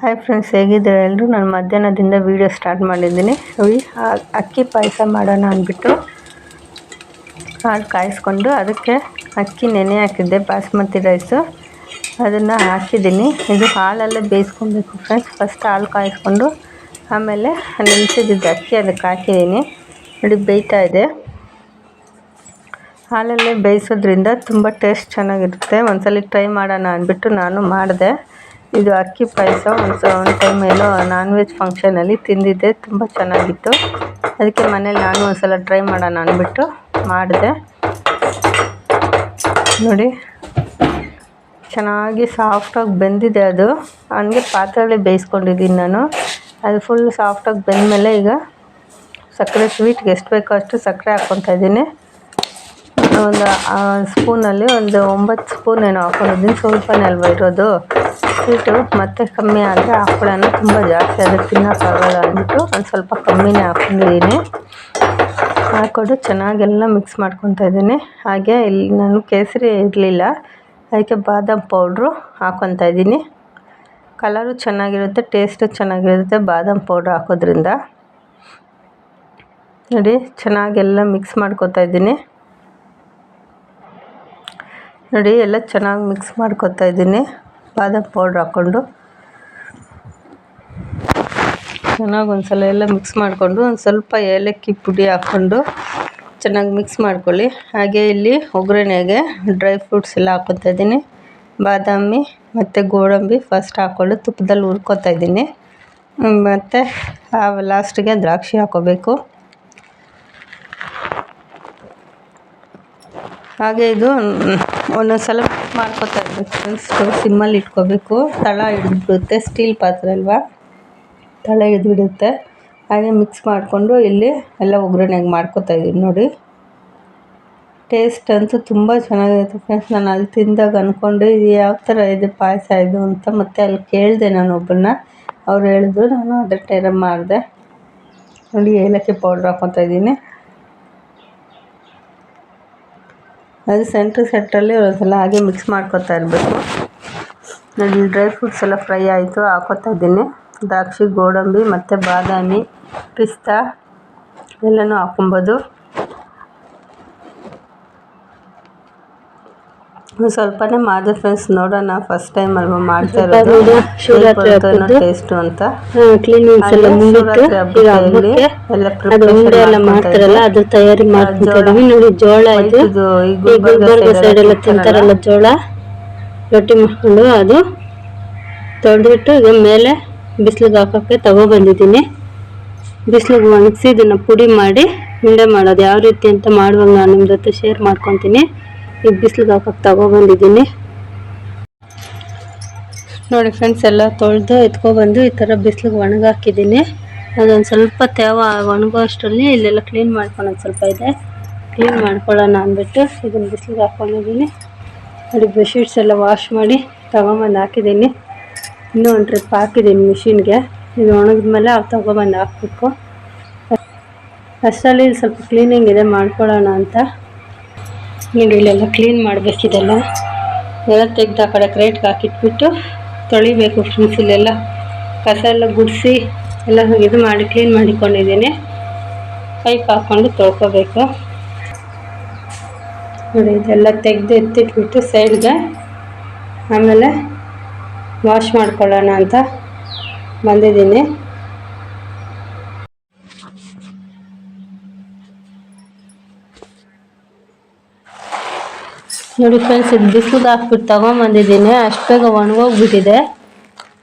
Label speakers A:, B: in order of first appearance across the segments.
A: Hi friends ಹೇಗಿದ್ದೀರಾ? ಎಲ್ಲರೂ ನಾನು ಮಧ್ಯಾಹ್ನದಿಂದ ವೀಡಿಯೋ ಸ್ಟಾರ್ಟ್ ಮಾಡಿದ್ದೀನಿ. ನೋಡಿ ಅಕ್ಕಿ ಪಾಯಸ ಮಾಡೋಣ ಅಂದ್ಬಿಟ್ಟು ಹಾಲು ಕಾಯಿಸ್ಕೊಂಡು ಅದಕ್ಕೆ ಅಕ್ಕಿ ನೆನೆ ಹಾಕಿದ್ದೆ, ಬಾಸ್ಮತಿ ರೈಸು ಅದನ್ನು ಹಾಕಿದ್ದೀನಿ. ಇದು ಹಾಲಲ್ಲೇ ಬೇಯಿಸ್ಕೊಬೇಕು ಫ್ರೆಂಡ್ಸ್ ಫಸ್ಟ್ ಹಾಲು ಕಾಯಿಸ್ಕೊಂಡು ಆಮೇಲೆ ನೆನೆಸಿದ್ದು ಅಕ್ಕಿ ಅದಕ್ಕೆ ಹಾಕಿದ್ದೀನಿ. ನೋಡಿ, ಬೇಯ್ತಾ ಇದೆ. ಹಾಲಲ್ಲೇ ಬೇಯಿಸೋದ್ರಿಂದ ತುಂಬ ಟೇಸ್ಟ್ ಚೆನ್ನಾಗಿರುತ್ತೆ. ಒಂದ್ಸಲ ಟ್ರೈ ಮಾಡೋಣ ಅಂದ್ಬಿಟ್ಟು ನಾನು ಮಾಡಿದೆ. ಇದು ಅಕ್ಕಿ ಪಾಯಸ, ಒಂದು ಒಂದು ಟೈಮ್ ಏನೋ ನಾನ್ ವೆಜ್ ಫಂಕ್ಷನಲ್ಲಿ ತಿಂದಿದ್ದೆ, ತುಂಬ ಚೆನ್ನಾಗಿತ್ತು. ಅದಕ್ಕೆ ಮನೇಲಿ ನಾನು ಒಂದ್ಸಲ ಟ್ರೈ ಮಾಡೋಣ ಅಂದ್ಬಿಟ್ಟು ಮಾಡಿದೆ. ನೋಡಿ, ಚೆನ್ನಾಗಿ ಸಾಫ್ಟಾಗಿ ಬೆಂದಿದೆ ಅದು. ಹಂಗೆ ಪಾತ್ರೆಯಲ್ಲಿ ಬೇಯಿಸ್ಕೊಂಡಿದ್ದೀನಿ ನಾನು. ಅದು ಫುಲ್ ಸಾಫ್ಟಾಗಿ ಬೆಂದಮೇಲೆ ಈಗ ಸಕ್ಕರೆ ಸ್ವೀಟ್ಗೆ ಎಷ್ಟು ಬೇಕೋ ಅಷ್ಟು ಸಕ್ಕರೆ ಹಾಕ್ಕೊತಾ ಇದ್ದೀನಿ. ಒಂದು ಸ್ಪೂನಲ್ಲಿ ಒಂದು ಒಂಬತ್ತು ಸ್ಪೂನ್ ಏನೋ ಹಾಕೊಂಡಿದ್ದೀನಿ. ಸ್ವಲ್ಪನೇ ಅಲ್ವ ಇರೋದು. ಸ್ವೀಟು ಮತ್ತೆ ಕಮ್ಮಿ ಆದರೆ ಹಾಕೊಳ್ಳೋಣ ತುಂಬ ಜಾಸ್ತಿ. ಆದರೆ ತಿನ್ನೋಕ್ಕಾಗಲ್ಲ ಅಂದ್ಬಿಟ್ಟು ಒಂದು ಸ್ವಲ್ಪ ಕಮ್ಮಿನೇ ಹಾಕ್ಕೊಂಡಿದ್ದೀನಿ ಹಾಕ್ಕೊಂಡು ಚೆನ್ನಾಗೆಲ್ಲ ಮಿಕ್ಸ್ ಮಾಡ್ಕೊತಾ ಇದ್ದೀನಿ. ಹಾಗೆ ಇಲ್ಲಿ ನಾನು ಕೇಸರಿ ಇರಲಿಲ್ಲ. ಅದಕ್ಕೆ ಬಾದಾಮ್ ಪೌಡ್ರು ಹಾಕ್ಕೊತಾ ಇದ್ದೀನಿ. ಕಲರು ಚೆನ್ನಾಗಿರುತ್ತೆ ಟೇಸ್ಟು ಚೆನ್ನಾಗಿರುತ್ತೆ ಬಾದಾಮ್ ಪೌಡ್ರ್ ಹಾಕೋದ್ರಿಂದ. ನೋಡಿ, ಚೆನ್ನಾಗೆಲ್ಲ ಮಿಕ್ಸ್ ಮಾಡ್ಕೊತಾ ಇದ್ದೀನಿ. ನೋಡಿ, ಎಲ್ಲ ಚೆನ್ನಾಗಿ ಮಿಕ್ಸ್ ಮಾಡ್ಕೊತಾ ಇದ್ದೀನಿ. ಬಾದಾಮ್ ಪೌಡ್ರ್ ಹಾಕ್ಕೊಂಡು ಚೆನ್ನಾಗಿ ಒಂದು ಸಲ ಎಲ್ಲ ಮಿಕ್ಸ್ ಮಾಡಿಕೊಂಡು ಒಂದು ಸ್ವಲ್ಪ ಏಲಕ್ಕಿ ಪುಡಿ ಹಾಕ್ಕೊಂಡು ಚೆನ್ನಾಗಿ ಮಿಕ್ಸ್ ಮಾಡ್ಕೊಳ್ಳಿ. ಹಾಗೆ ಇಲ್ಲಿ ಒಗ್ಗರಣೆಗೆ ಡ್ರೈ ಫ್ರೂಟ್ಸ್ ಎಲ್ಲ ಹಾಕ್ಕೊತಾ ಇದ್ದೀನಿ. ಬಾದಾಮಿ ಮತ್ತು ಗೋಡಂಬಿ ಫಸ್ಟ್ ಹಾಕ್ಕೊಂಡು ತುಪ್ಪದಲ್ಲಿ ಹುರ್ಕೊತಾ ಇದ್ದೀನಿ. ಮತ್ತು ಲಾಸ್ಟಿಗೆ ದ್ರಾಕ್ಷಿ ಹಾಕ್ಕೋಬೇಕು ಹಾಗೆ ಇದು ಒಂದೊಂದು ಸಲ ಮಾಡ್ಕೊತಾ ಫ್ರೆಂಡ್ಸ್ ಸಿಮ್ಮಲ್ಲಿ ಇಟ್ಕೋಬೇಕು. ತಳ ಹಿಡಿದ್ಬಿಡುತ್ತೆ ಸ್ಟೀಲ್ ಪಾತ್ರೆ ಅಲ್ವಾ? ತಳ ಹಿಡಿದ್ಬಿಡುತ್ತೆ. ಹಾಗೆ ಮಿಕ್ಸ್ ಮಾಡಿಕೊಂಡು ಇಲ್ಲಿ ಎಲ್ಲ ಒಗ್ಗರಣೆಗೆ ಮಾಡ್ಕೋತಾ ಇದ್ದೀನಿ ನೋಡಿ. ಟೇಸ್ಟ್ ಅಂತೂ ತುಂಬ ಚೆನ್ನಾಗಿರುತ್ತೆ ಫ್ರೆಂಡ್ಸ್ ನಾನು ಅಲ್ಲಿ ತಿಂದಾಗ ಅಂದ್ಕೊಂಡು ಇದು ಯಾವ ಥರ ಇದೆ ಪಾಯಸ ಇದು? ಅಂತ ಮತ್ತು ಅಲ್ಲಿ ಕೇಳಿದೆ ನಾನು ಒಬ್ಬರನ್ನ ಅವ್ರು ಹೇಳಿದ್ರು, ನಾನು ಅದೇ ಟೈರ ಮಾಡಿದೆ. ನೋಡಿ, ಏಲಕ್ಕಿ ಪೌಡ್ರ್ ಹಾಕ್ಕೊತಾ ಇದ್ದೀನಿ. ಅದು ಸೆಂಟ್ರ್ ಸೆಟ್ಟಲ್ಲಿ ಒಂದ್ಸಲ ಹಾಗೆ ಮಿಕ್ಸ್ ಮಾಡ್ಕೊತಾ ಇರಬೇಕು. ನಾನು ಡ್ರೈ ಫ್ರೂಟ್ಸ್ ಎಲ್ಲ ಫ್ರೈ ಆಯಿತು, ಹಾಕೋತಾ ಇದ್ದೀನಿ. ದ್ರಾಕ್ಷಿ, ಗೋಡಂಬಿ ಮತ್ತು ಬಾದಾಮಿ, ಪಿಸ್ತಾ, ಎಲ್ಲನೂ ಹಾಕ್ಕೊಬೋದು. ಸ್ವಲ್ಪನೇ ಮಾಡಿದೆ ಫ್ರೆಂಡ್ಸ್ ನೋಡೋಣ. ಫಸ್ಟ್ ಟೈಮ್ ಅಲ್ವಾ ಮಾಡ್ತಾ ಇರೋದು? ಟೇಸ್ಟು ಅಂತ.
B: ಕ್ಲೀನಿಂಗ್ಸ್ ಎಲ್ಲ ಹಬ್ಬಕ್ಕೆ
A: ಎಲ್ಲ
B: ಎಲ್ಲ ಮಾಡ್ತಾರಲ್ಲ ಅದು ತಯಾರಿ ಮಾಡ್ಕೊಂತ ನೋಡಿ ಜೋಳ ಇದು.
A: ಈ
B: ಗುಲ್ಬರ್ಗ ಸೈಡ್ ಎಲ್ಲ ತಿಂತಾರಲ್ಲ? ಜೋಳ? ರೊಟ್ಟಿ ಮಾಡ್ಕೊಂಡು ಅದು ತೊಳೆದ್ಬಿಟ್ಟು ಈಗ ಮೇಲೆ ಬಿಸಿಲಿಗೆ ಹಾಕೋಕ್ಕೆ ತಗೊಬಂದಿದ್ದೀನಿ ಬಿಸಿಲಿಗೆ ಒಣಗಿಸಿ ಇದನ್ನು ಪುಡಿ ಮಾಡಿ ಉಂಡೆ ಮಾಡೋದು. ಯಾವ ರೀತಿ ಅಂತ ಮಾಡುವಾಗ ನಾನು ನಿಮ್ಮ ಜೊತೆ ಶೇರ್ ಮಾಡ್ಕೊತೀನಿ. ಈಗ ಬಿಸಿಲಿಗೆ ಹಾಕಕ್ಕೆ ತಗೊಬಂದಿದ್ದೀನಿ. ನೋಡಿ ಫ್ರೆಂಡ್ಸ್ ಎಲ್ಲ ತೊಳೆದು ಎತ್ಕೊಬಂದು ಈ ಥರ ಬಿಸಿಲಿಗೆ ಒಣಗಾಕಿದ್ದೀನಿ. ಅದೊಂದು ಸ್ವಲ್ಪ ತೇವ ಒಣಗೋ ಅಷ್ಟರಲ್ಲಿ ಇಲ್ಲೆಲ್ಲ ಕ್ಲೀನ್ ಮಾಡ್ಕೊಳೋದು ಸ್ವಲ್ಪ ಇದೆ. ಕ್ಲೀನ್ ಮಾಡ್ಕೊಳ್ಳೋಣ ಅಂದ್ಬಿಟ್ಟು ಇದನ್ನು ಬಿಸಿಲಿಗೆ ಹಾಕ್ಕೊಂಡಿದ್ದೀನಿ ನೋಡಿ ಬೆಡ್ಶೀಟ್ಸ್ ಎಲ್ಲ ವಾಶ್ ಮಾಡಿ ತಗೊಂಬಂದು ಹಾಕಿದ್ದೀನಿ. ಇನ್ನೂ ಒಂದು ಟ್ರಿಪ್ ಹಾಕಿದ್ದೀನಿ ಮಿಷಿನ್ಗೆ ಇದು ಒಣಗಿದ್ಮೇಲೆ ಅವು ತಗೊಬಂದು ಹಾಕ್ಬೇಕು. ಅಷ್ಟರಲ್ಲಿ ಸ್ವಲ್ಪ ಕ್ಲೀನಿಂಗ್ ಇದೆ ಮಾಡ್ಕೊಳ್ಳೋಣ ಅಂತ. ನೋಡಿ ಇಲ್ಲೆಲ್ಲ ಕ್ಲೀನ್ ಮಾಡಬೇಕಿದೆಲ್ಲ ಎಲ್ಲ ತೆಗೆದು ಆ ಕಡೆ ಕ್ರೇಟ್ಗೆ ಹಾಕಿಟ್ಬಿಟ್ಟು ತೊಳಿಬೇಕು ಫ್ರೆಂಡ್ಸ್ ಇಲ್ಲೆಲ್ಲ. ಕಸ ಎಲ್ಲ ಗುಡಿಸಿ ಎಲ್ಲ ಇದು ಮಾಡಿ ಕ್ಲೀನ್ ಮಾಡಿಕೊಂಡಿದ್ದೀನಿ. ಪೈಪ್ ಹಾಕ್ಕೊಂಡು ತೊಳ್ಕೊಬೇಕು. ನೋಡಿ, ಇದೆಲ್ಲ ತೆಗೆದು ಎತ್ತಿಟ್ಬಿಟ್ಟು ಸೈಡ್ಗೆ ಆಮೇಲೆ ವಾಶ್ ಮಾಡ್ಕೊಳ್ಳೋಣ ಅಂತ ಬಂದಿದ್ದೀನಿ. ನೋಡಿ ಫ್ರೆಂಡ್ಸ್ ಇದು ಬಿಸಿಲಿಗೆ ಹಾಕ್ಬಿಟ್ಟು ತಗೊಂಬಂದಿದ್ದೀನಿ. ಅಷ್ಟು ಬೇಗ ಒಣಗೋಗ್ಬಿಟ್ಟಿದೆ.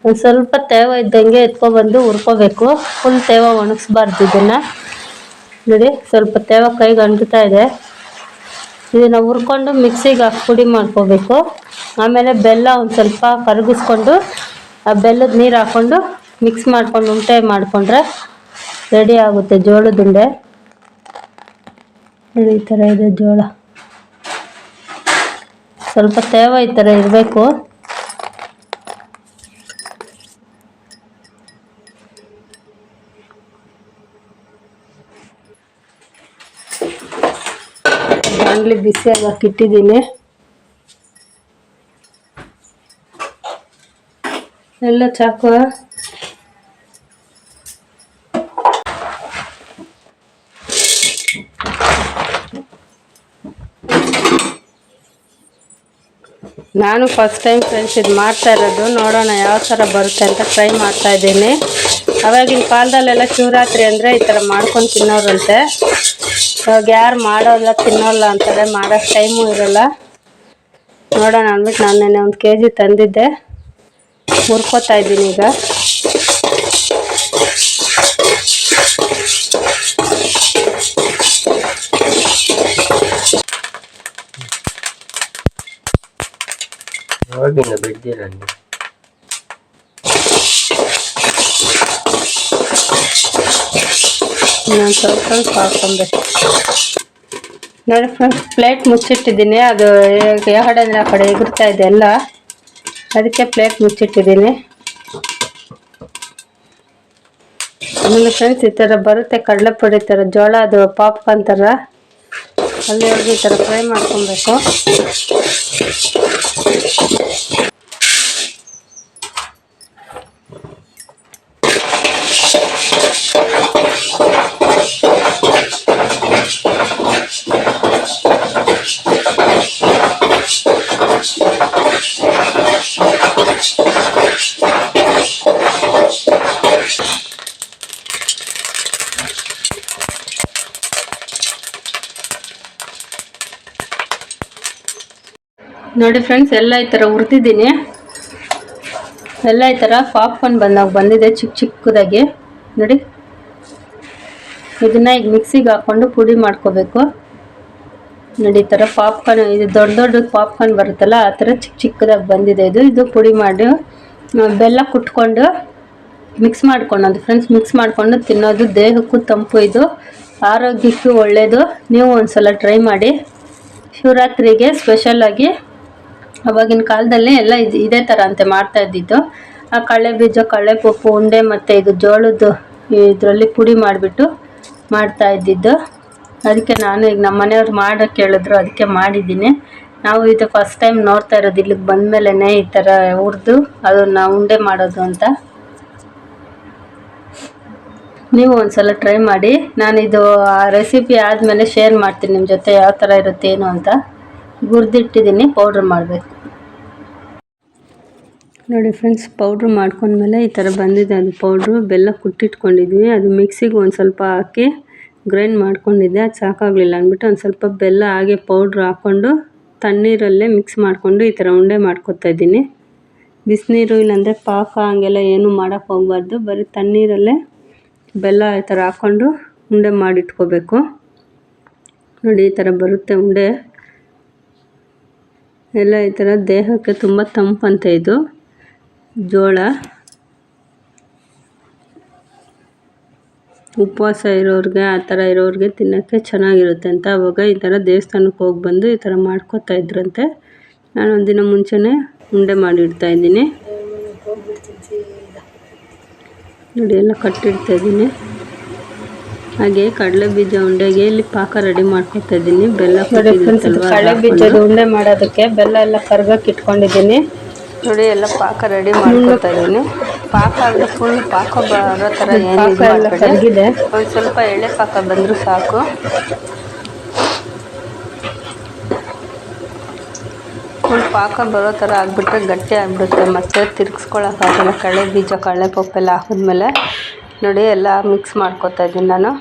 B: ಒಂದು ಸ್ವಲ್ಪ ತೇವ ಇದ್ದಂಗೆ ಎತ್ಕೊಬಂದು ಹುರ್ಕೋಬೇಕು. ಫುಲ್ ತೇವ ಒಣಗಿಸ್ಬಾರ್ದು ಇದನ್ನು. ನೋಡಿ, ಸ್ವಲ್ಪ ತೇವ ಕೈಗೆ ಅಂಟುತ್ತಾ ಇದೆ. ಇದನ್ನು ಹುರ್ಕೊಂಡು ಮಿಕ್ಸಿಗೆ ಹಾಕಿ ಪುಡಿ ಮಾಡ್ಕೋಬೇಕು. ಆಮೇಲೆ ಬೆಲ್ಲ ಒಂದು ಸ್ವಲ್ಪ ಕರಗಿಸ್ಕೊಂಡು, ಆ ಬೆಲ್ಲದ ನೀರು ಹಾಕ್ಕೊಂಡು ಮಿಕ್ಸ್ ಮಾಡ್ಕೊಂಡು ಉಂಟೆ ಮಾಡಿಕೊಂಡ್ರೆ ರೆಡಿ ಆಗುತ್ತೆ ಜೋಳದ ಉಂಡೆ. ನೋಡಿ, ಈ ಥರ ಇದೆ ಜೋಳ. ಸ್ವಲ್ಪ ತೇವ ಈ ಥರ ಇರಬೇಕು. ಬಾಣಲಿ ಬಿಸಿಯಾಗಿ ಹಾಕಿಟ್ಟಿದ್ದೀನಿ ಎಲ್ಲ ಚಾಕು ನಾನು ಫಸ್ಟ್ ಟೈಮ್ ಫ್ರೆಂಡ್ಸ್ ಇದು ಮಾಡ್ತಾ ಇರೋದು. ನೋಡೋಣ ಯಾವ ಥರ ಬರುತ್ತೆ ಅಂತ ಟ್ರೈ ಮಾಡ್ತಾ ಇದ್ದೀನಿ. ಅವಾಗಿನ ಕಾಲದಲ್ಲೆಲ್ಲ ಶಿವರಾತ್ರಿ ಅಂದರೆ ಈ ಥರ ಮಾಡ್ಕೊಂಡು ತಿನ್ನೋರಂತೆ. ಇವಾಗ ಯಾರು ಮಾಡೋಲ್ಲ, ತಿನ್ನೋಲ್ಲ ಅಂತಾರೆ ಮಾಡೋಕ್ಕೆ ಟೈಮು ಇರೋಲ್ಲ. ನೋಡೋಣ ಅಂದ್ಬಿಟ್ಟು ನಾನು ನೆನ್ನೆ ಒಂದು ಕೆ ಜಿ ತಂದಿದ್ದೆ. ಹುರ್ಕೋತಾ ಇದ್ದೀನಿ ಈಗ.
C: ಹೋಗಿನ ಬಿಡ್ದಿರಂడి
B: ಇನ್ನೊಂದು ಸ್ವಲ್ಪ ಸ್ವಲ್ಪ ಹಾಕೊಂಡೆ ನೋಡಿ ಫ್ರೆಂಡ್ಸ್ ಪ್ಲೇಟ್ ಮುಚ್ಚಿಟ್ಟಿದ್ದೀನಿ ಅದು ಯಾಕಡೆ ಅಂದರೆ ಆ ಕಡೆ ಎಗುರ್ತಾ ಇದೆ ಎಲ್ಲ ಅದಕ್ಕೆ ಪ್ಲೇಟ್ ಮುಚ್ಚಿಟ್ಟಿದ್ದೀನಿ ಆಮೇಲೆ ಫ್ರೆಂಡ್ಸ್ ಈ ಥರ ಬರುತ್ತೆ ಕಡಲೆಪುಡಿ ಥರ ಜೋಳ ಅದು ಪಾಪ್ಕಾರ್ನ್ ಥರ ಅಲ್ಲಿವರೆಗೂ ಈ ಥರ ಫ್ರೈ ಮಾಡ್ಕೊಬೇಕು ನೋಡಿ ಫ್ರೆಂಡ್ಸ್ ಎಲ್ಲ ಈ ಥರ ಹುರಿದಿದ್ದೀನಿ. ಎಲ್ಲ ಈ ಥರ ಪಾಪ್ಕಾರ್ನ್ ಬಂದಾಗ ಬಂದಿದೆ ಚಿಕ್ಕ ಚಿಕ್ಕದಾಗಿ. ನೋಡಿ. ಇದನ್ನ ಈಗ ಮಿಕ್ಸಿಗೆ ಹಾಕ್ಕೊಂಡು ಪುಡಿ ಮಾಡ್ಕೋಬೇಕು. ನೋಡಿ ಈ ಥರ ಪಾಪ್ಕಾರ್ನ್ ಇದು ದೊಡ್ಡ ದೊಡ್ಡ ಪಾಪ್ಕಾರ್ನ್ ಬರುತ್ತಲ್ಲ, ಆ ಥರ ಚಿಕ್ಕ ಚಿಕ್ಕದಾಗಿ ಬಂದಿದೆ ಇದು. ಇದು ಪುಡಿ ಮಾಡಿ ಬೆಲ್ಲ ಕುಟ್ಕೊಂಡು ಮಿಕ್ಸ್ ಮಾಡ್ಕೊಳ್ಳೋದು ಫ್ರೆಂಡ್ಸ್ ಮಿಕ್ಸ್ ಮಾಡಿಕೊಂಡು ತಿನ್ನೋದು ದೇಹಕ್ಕೂ ತಂಪು ಇದು. ಆರೋಗ್ಯಕ್ಕೂ ಒಳ್ಳೆಯದು ನೀವು ಒಂದು ಸಲ ಟ್ರೈ ಮಾಡಿ. ಶಿವರಾತ್ರಿಗೆ ಸ್ಪೆಷಲಾಗಿ ಅವಾಗಿನ ಕಾಲದಲ್ಲಿ ಎಲ್ಲ ಇದು ಥರ ಅಂತೆ ಮಾಡ್ತಾ ಇದ್ದಿದ್ದು. ಆ ಕಡಲೆ ಬೀಜ, ಕಳೆ ಪಪ್ಪು, ಉಂಡೆ ಮತ್ತು ಇದು ಜೋಳದ್ದು ಇದರಲ್ಲಿ ಪುಡಿ ಮಾಡಿಬಿಟ್ಟು ಮಾಡ್ತಾ ಇದ್ದಿದ್ದು. ಅದಕ್ಕೆ ನಾನು ಈಗ ನಮ್ಮ ಮನೆಯವ್ರು ಮಾಡೋಕ್ಕೆ ಹೇಳಿದ್ರು ಅದಕ್ಕೆ ಮಾಡಿದ್ದೀನಿ. ನಾವು ಇದು ಫಸ್ಟ್ ಟೈಮ್ ನೋಡ್ತಾ ಇರೋದು, ಇಲ್ಲಿಗೆ ಬಂದಮೇಲೆ ಈ ಥರ ಹುರಿದು ಅದನ್ನು ಉಂಡೆ ಮಾಡೋದು ಅಂತ. ನೀವು ಒಂದ್ಸಲ ಟ್ರೈ ಮಾಡಿ. ನಾನು ಇದು ಆ ರೆಸಿಪಿ ಆದಮೇಲೆ ಶೇರ್ ಮಾಡ್ತೀನಿ ನಿಮ್ಮ ಜೊತೆ, ಯಾವ ಥರ ಇರುತ್ತೆ, ಏನು ಅಂತ. ಗುರ್ದಿಟ್ಟಿದ್ದೀನಿ ಪೌಡ್ರ್ ಮಾಡಬೇಕು. ನೋಡಿ ಫ್ರೆಂಡ್ಸ್ ಪೌಡ್ರ್ ಮಾಡ್ಕೊಂಡ್ಮೇಲೆ ಈ ಥರ ಬಂದಿದೆ. ಅದು ಪೌಡ್ರು ಬೆಲ್ಲ ಕುಟ್ಟಿಟ್ಕೊಂಡಿದ್ವಿ. ಅದು ಮಿಕ್ಸಿಗೆ ಒಂದು ಸ್ವಲ್ಪ ಹಾಕಿ ಗ್ರೈಂಡ್ ಮಾಡ್ಕೊಂಡಿದ್ದೆ. ಅದು ಸಾಕಾಗಲಿಲ್ಲ ಅಂದ್ಬಿಟ್ಟು ಒಂದು ಸ್ವಲ್ಪ ಬೆಲ್ಲ ಹಾಗೆ ಪೌಡ್ರ್ ಹಾಕ್ಕೊಂಡು ತಣ್ಣೀರಲ್ಲೇ ಮಿಕ್ಸ್ ಮಾಡಿಕೊಂಡು ಈ ಥರ ಉಂಡೆ ಮಾಡ್ಕೊತಾ ಇದ್ದೀನಿ. ಬಿಸಿನೀರು ಇಲ್ಲಾಂದರೆ ಪಾಕ ಹಂಗೆಲ್ಲ ಏನು ಮಾಡೋಕ್ಕೆ ಹೋಗ್ಬಾರ್ದು. ಬರೀ ತಣ್ಣೀರಲ್ಲೇ ಬೆಲ್ಲ ಈ ಥರ ಹಾಕ್ಕೊಂಡು ಉಂಡೆ ಮಾಡಿಟ್ಕೋಬೇಕು. ನೋಡಿ ಈ ಥರ ಬರುತ್ತೆ ಉಂಡೆ. ಎಲ್ಲ ಈ ಥರ ದೇಹಕ್ಕೆ ತುಂಬ ತಂಪಂತೆ ಇದು. ಜೋಳ ಉಪವಾಸ ಇರೋರಿಗೆ ಆ ಥರ ಇರೋರಿಗೆ ತಿನ್ನೋಕ್ಕೆ ಚೆನ್ನಾಗಿರುತ್ತೆ ಅಂತ ಆವಾಗ ಈ ಥರ ದೇವಸ್ಥಾನಕ್ಕೆ ಹೋಗಿ ಬಂದು ಈ ಥರ ಮಾಡ್ಕೊತಾ ಇದ್ರಂತೆ. ನಾನು ಒಂದಿನ ಮುಂಚೆನೇ ಉಂಡೆ ಮಾಡಿಡ್ತಾ ಇದ್ದೀನಿ. ನೋಡಿ ಎಲ್ಲ ಕಟ್ಟಿಡ್ತಾ ಇದ್ದೀನಿ. ಹಾಗೆ ಕಡಲೆ ಬೀಜ ಉಂಡೆಗೆ ಇಲ್ಲಿ ಪಾಕ ರೆಡಿ ಮಾಡ್ಕೊತಾ ಇದ್ದೀನಿ. ಬೆಲ್ಲ ಕಡಲೆ ಬೀಜದ ಉಂಡೆ ಮಾಡೋದಕ್ಕೆ ಬೆಲ್ಲ ಎಲ್ಲ ಕರ್ಗಕ್ಕೆ ಇಟ್ಕೊಂಡಿದ್ದೀನಿ. ನೋಡಿ ಎಲ್ಲ ಪಾಕ ರೆಡಿ ಮಾಡ್ಕೊತಾ ಇದ್ದೀನಿ. ಪಾಕ ಆದರೆ ಫುಲ್ ಪಾಕ ಬರೋ ಥರ ಏನು ಒಂದು ಸ್ವಲ್ಪ ಎಳೆ ಪಾಕ ಬಂದರೂ ಸಾಕು. ಫುಲ್ ಪಾಕ ಬರೋ ಥರ ಆಗಿಬಿಟ್ರೆ ಗಟ್ಟಿ ಆಗಿಬಿಡುತ್ತೆ. ಮತ್ತೆ ತಿರ್ಗಿಸ್ಕೊಳಕ್ಕಾಗಲ್ಲ ಕಳೆ ಬೀಜ ಕಳೆ ಪಪ್ಪೆಲ್ಲ ಹಾಕಿದ್ಮೇಲೆ ನೋಡಿ ಎಲ್ಲ ಮಿಕ್ಸ್ ಮಾಡ್ಕೊತಾ ಇದ್ದೀನಿ ನಾನು.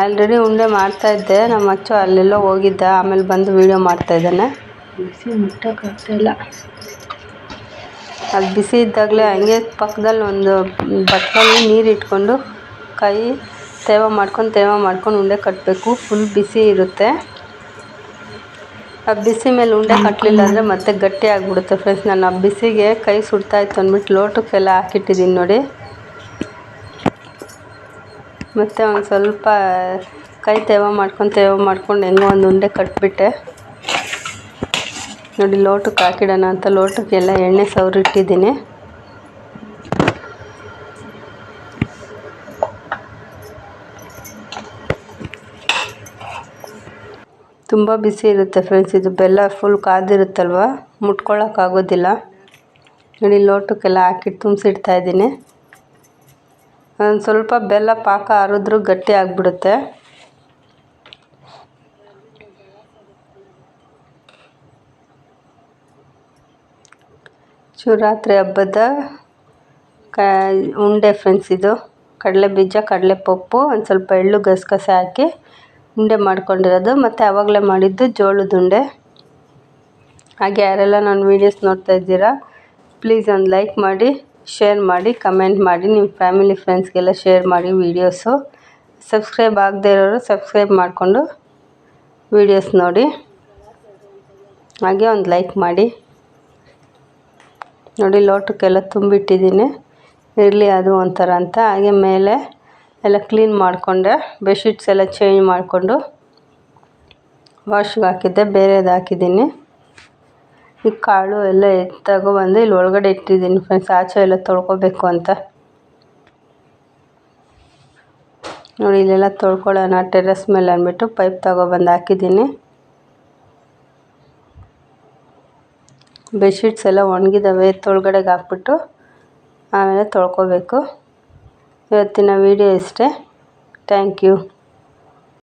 B: ಆಲ್ರೆಡಿ ಉಂಡೆ ಮಾಡ್ತಾಯಿದ್ದೆ ನಮ್ಮ ಅಚ್ಚು ಅಲ್ಲೆಲ್ಲೋ ಹೋಗಿದ್ದೆ. ಆಮೇಲೆ ಬಂದು ವೀಡಿಯೋ ಮಾಡ್ತಾಯಿದ್ದಾನೆ ಬಿಸಿ ಮುಟ್ಟೋಕ್ಕಾಗ್ತಾಯಿಲ್ಲ ಅದು ಬಿಸಿ ಇದ್ದಾಗಲೇ ಹಂಗೆ ಪಕ್ಕದಲ್ಲಿ ಒಂದು ಬಟ್ಟಲಲ್ಲಿ ನೀರು ಇಟ್ಕೊಂಡು ಕೈ ತೇವ ಮಾಡ್ಕೊಂಡು ತೇವ ಮಾಡ್ಕೊಂಡು ಉಂಡೆ ಕಟ್ಟಬೇಕು ಫುಲ್ ಬಿಸಿ ಇರುತ್ತೆ. ಆ ಬಿಸಿ ಮೇಲೆ ಉಂಡೆ ಕಟ್ಟಲಿಲ್ಲ ಅಂದರೆ ಮತ್ತೆ ಗಟ್ಟಿ ಆಗಿಬಿಡುತ್ತೆ ಫ್ರೆಂಡ್ಸ್ ನಾನು ಆ ಬಿಸಿಗೆ ಕೈ ಸುಡ್ತಾ ಇತ್ತು ಅಂದ್ಬಿಟ್ಟು ಲೋಟಕ್ಕೆಲ್ಲ ಹಾಕಿಟ್ಟಿದ್ದೀನಿ ನೋಡಿ. ಮತ್ತು ಒಂದು ಸ್ವಲ್ಪ ಕೈ ತೇವ ಮಾಡ್ಕೊಂಡು ತೇವ ಮಾಡ್ಕೊಂಡು ಹೆಂಗೋ ಒಂದು ಉಂಡೆ ಕಟ್ಬಿಟ್ಟೆ. ನೋಡಿ, ಲೋಟಕ್ಕೆ ಹಾಕಿಡೋಣ ಅಂತ ಲೋಟಕ್ಕೆಲ್ಲ ಎಣ್ಣೆ ಸವರಿಟ್ಟಿದ್ದೀನಿ ತುಂಬ ಬಿಸಿ ಇರುತ್ತೆ ಫ್ರೆಂಡ್ಸ್ ಇದು ಬೆಲ್ಲ ಫುಲ್ ಕಾದಿರುತ್ತಲ್ವ? ಮುಟ್ಕೊಳ್ಳೋಕ್ಕಾಗೋದಿಲ್ಲ
A: ನೋಡಿ, ಲೋಟಕ್ಕೆಲ್ಲ ಹಾಕಿ ತುಂಬಿಸಿಡ್ತಾ ಇದ್ದೀನಿ. ಒಂದು ಸ್ವಲ್ಪ ಬೆಲ್ಲ ಪಾಕ ಹರಿದ್ರೂ ಗಟ್ಟಿ ಆಗಿಬಿಡುತ್ತೆ. ಶಿವರಾತ್ರಿ ಹಬ್ಬದ ಕ, ಉಂಡೆ ಫ್ರೆಂಡ್ಸ್ ಇದು. ಕಡಲೆ ಬೀಜ, ಕಡಲೆ ಪಪ್ಪು, ಒಂದು ಸ್ವಲ್ಪ ಎಳ್ಳು ಗಸಗಸೆ ಹಾಕಿ ಉಂಡೆ ಮಾಡ್ಕೊಂಡಿರೋದು. ಮತ್ತು ಆವಾಗಲೇ ಮಾಡಿದ್ದು ಜೋಳದ ಉಂಡೆ. ಹಾಗೆ ಯಾರೆಲ್ಲ ನನ್ನ ವೀಡಿಯೋಸ್ ನೋಡ್ತಾ ಇದ್ದೀರಾ ಪ್ಲೀಸ್ ಒಂದು ಲೈಕ್ ಮಾಡಿ ಶೇರ್ ಮಾಡಿ ಕಮೆಂಟ್ ಮಾಡಿ. ನಿಮ್ಮ ಫ್ಯಾಮಿಲಿ ಫ್ರೆಂಡ್ಸ್ಗೆಲ್ಲ ಶೇರ್ ಮಾಡಿ ವೀಡಿಯೋಸು ಸಬ್ಸ್ಕ್ರೈಬ್ ಆಗದೇ ಇರೋರು ಸಬ್ಸ್ಕ್ರೈಬ್ ಮಾಡಿಕೊಂಡು ವೀಡಿಯೋಸ್ ನೋಡಿ. ಹಾಗೆ ಒಂದು ಲೈಕ್ ಮಾಡಿ. ನೋಡಿ ಲೋಟಕ್ಕೆಲ್ಲ ತುಂಬಿಟ್ಟಿದ್ದೀನಿ. ಇರಲಿ ಅದು ಒಂಥರ ಅಂತ. ಹಾಗೆ ಮೇಲೆ ಎಲ್ಲ ಕ್ಲೀನ್ ಮಾಡಿಕೊಂಡೆ. ಬೆಡ್ಶೀಟ್ಸ್ ಎಲ್ಲ ಚೇಂಜ್ ಮಾಡಿಕೊಂಡು ವಾಶ್ಗೆ ಹಾಕಿದ್ದೆ. ಬೇರೆದು ಹಾಕಿದ್ದೀನಿ. ಈ ಕಾಳು ಎಲ್ಲ ತಗೊಬಂದು ಇಲ್ಲಿ ಒಳಗಡೆ ಇಟ್ಟಿದ್ದೀನಿ ಫ್ರೆಂಡ್ಸ್ ಆಚೆ ಎಲ್ಲ ತೊಳ್ಕೊಬೇಕು ಅಂತ. ನೋಡಿ ಇಲ್ಲೆಲ್ಲ ತೊಳ್ಕೊಳ್ಳೋಣ. ಟೆರೆಸ್ ಮೇಲೆ ಅಂದ್ಬಿಟ್ಟು ಪೈಪ್ ತಗೊಬಂದು ಹಾಕಿದ್ದೀನಿ. ಬೆಡ್ಶೀಟ್ಸ್ ಎಲ್ಲ ಒಣಗಿದ್ದಾವೆ ತೊಳ್ಗಡೆಗೆ ಹಾಕ್ಬಿಟ್ಟು ಆಮೇಲೆ ತೊಳ್ಕೊಬೇಕು. ಇವತ್ತಿನ ವೀಡಿಯೋ ಇಷ್ಟೇ. Thank you